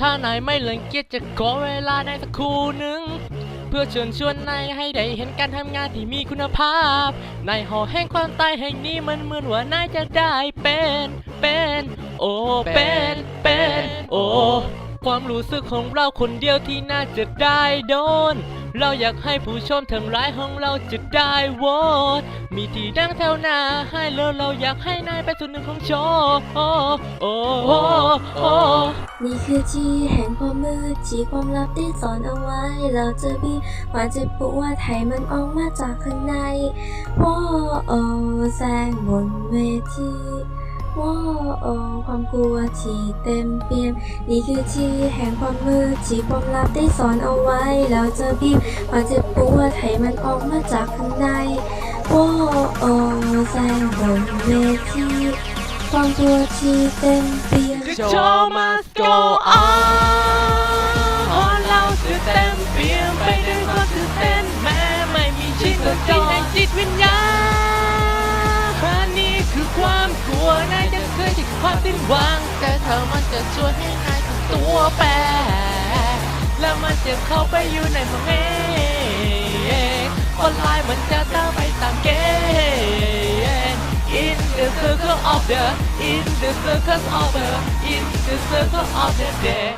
ถ้านายไม่รังเกียจจะขอเวลาในสักครู่หนึ่ง เพื่อเชิญชวนนายให้ได้เห็นการทำงานที่มีคุณภาพ ในหอแห่งความตายแห่งนี้มันเหมือนว่านายจะได้เป็น เป็น โอ้เป็น เป็น โอ้ความรู้สึกของเราคนเดียวที่น่าจะได้โดน เราอยากให้ผู้ชมทั้งหลายของเราจะได้โหวตมีที่นั่งแถวหน้าให้แล้วเราอยากให้นายเป็นส่วนหนึ่งของโชว์โอ้โอ้โอ้โอ้นี่คือที่แห่งความมืดที่ความลับได้ซ่อนเอาไว้ เราจะบีบความเจ็บปวดให้มันออกมาจากข้างในว้าโอ้แสงบนเวที ว้าโอ้ความกลัวที่เต็มเปี่ยม นี่คือที่แห่งความมืดที่ความลับได้สอนเอาไว้ แล้วจะบีบความเจ็บปวดให้มันออกมาจากข้างในว้าโอ้แสงบนเวทีความกลัวที่เต็มเปี่ยม The show must go on สิ้นหวัง แต่เธอมันจะช่วยให้นายทั้งตัวแปร แล้วมันจะเข้าไปอยู่ในห้องเองออนไลน์มันจะตามไปตามเกณฑ์ In the circle of the In the circle of the In the circle of the dead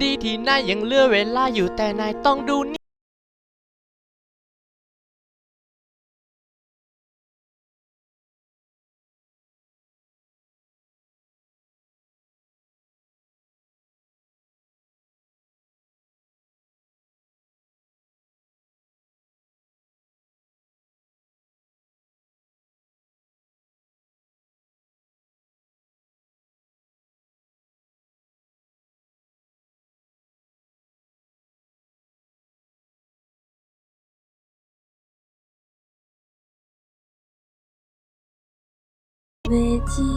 ดีที่นายยังเหลือเวลาอยู่แต่นายต้องดู เวที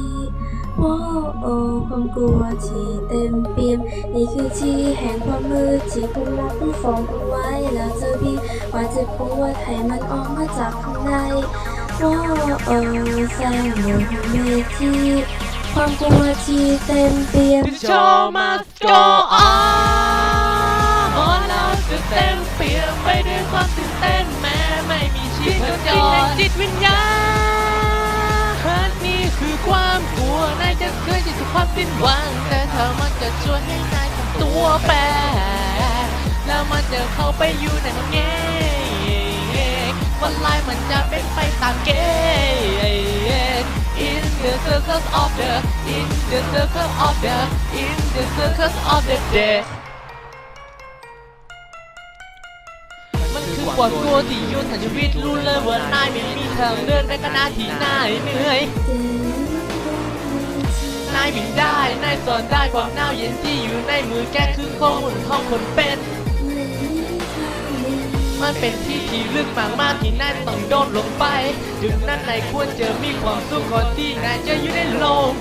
ว้าโอ้ความกลัวที่เต็มเปี่ยม นี่คือที่แห่งความมืดที่คุณรักได้ซ่อนเอาไว้ แล้วจะบีบว่าเจ็บปวดให้มันออกมาจากข้างในว้าโอ้แสงบนเวทีความกลัวที่เต็มเปี่ยม The show must go on เราจะเต็มเปี่ยมไปด้วยความตื่นเต้นแม้ไม่มีชีพจรในจิตวิญญาณนี่ ความกลัวนายจะเคยจิตถึงความสิ้นหวังแต่เธอมันจะช่วยให้นายทำตัวแปรแล้วมันจะเข้าไปอยู่ในห้องเองวันไลน์มันจะเป็นไปตามเกณฑ์ In the circles of the In the circle of the In the circles of the dead มันคือความกลัวที่ยุ่นทันชีวิตรู้เลยว่านายไม่มีทางเดินในขณะที่นายเหนื่อย นายบินได้ นายสอนได้ความหนาวเย็นที่อยู่ในมือแกคือข้อมูลของคนเป็น มันเป็นที่ที่ลึกมากมากที่นายต้องโดดลงไปดึงนั้นนายควรจะมีความสุขก่อนที่นายจะอยู่ในโลก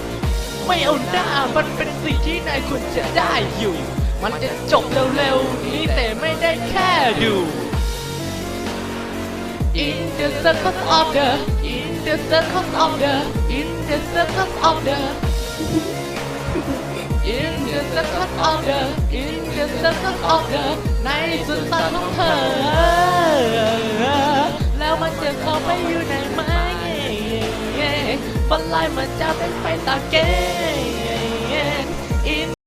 ไม่เอาหน้ามันเป็นสิ่งที่นายควรจะได้อยู่ มันจะจบเร็วๆนี้แต่ไม่ได้แค่ดู In the circles of the In the circles of the In the circles of the In the circles of the In the circles of the ในสุดตาของเธอ แล้วมันจะเข้าไปอยู่ในไหมบอลไลน์มันจะเป็นไปตามเก